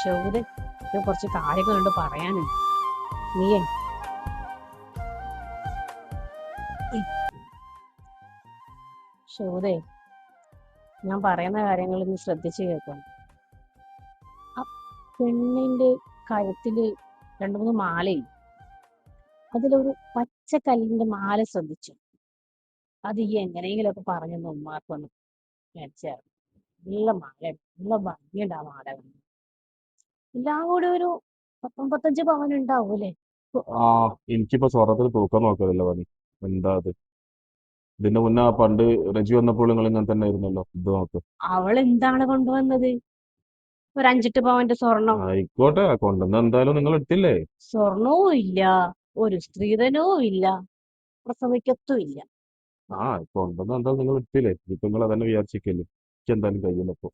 ഷൗദ് കുറച്ച് കാര്യങ്ങളുണ്ട് പറയാനുണ്ട്. നീയേ. ഷൗദേ ഞാൻ പറയുന്ന കാര്യങ്ങൾ നീ ശ്രദ്ധിച്ചു കേൾക്കണം ആ പെണ്ണിന്റെ കഴുത്തിൽ രണ്ടു മൂന്ന് മാലയും അതിലൊരു പച്ചക്കല്ലിന്റെ മാല ശ്രദ്ധിച്ചു. അത് ഈ എങ്ങനെയെങ്കിലുമൊക്കെ പറഞ്ഞെന്ന് ഉമ്മാർക്കൊന്ന് മേടിച്ചായിരുന്നു നല്ല മാല നല്ല ഭംഗിയുണ്ട് ആ മാല കാണാൻ. എല്ലാം കൂടി ഒരു പത്തൊമ്പത്തഞ്ച് പവൻ ഉണ്ടാവൂലേ ആ എനിക്കിപ്പോ സ്വർണത്തിൽ തൂക്കം നോക്കലില്ല പണി. എന്താ അത്? ഇതിന്റെ മുന്നേ പണ്ട് റജി വന്നപ്പോൾ നിങ്ങൾ ഇങ്ങനെ തന്നെ ആയിരുന്നല്ലോ ഇത് നോക്ക്. അവൾ എന്താണ് കൊണ്ടുവന്നത്? ഒരു അഞ്ചിട്ട് പവന്റെ സ്വർണം. ആയിക്കോട്ടെ കൊണ്ടുവന്ന എന്തായാലും നിങ്ങൾ എടുത്തില്ലേ? സ്വർണവും ഇല്ല ഒരു സ്ത്രീധനവും ഇല്ല പ്രസവിക്കത്തും ഇല്ല ആ കൊണ്ടുവന്ന എന്തായാലും നിങ്ങൾ എടുത്തില്ലേ? ഇപ്പൊ നിങ്ങൾ അതന്നെ വിചാരിച്ചിരിക്കല്ലേ? എനിക്ക് എന്തായാലും കഴിയില്ല ഇപ്പൊ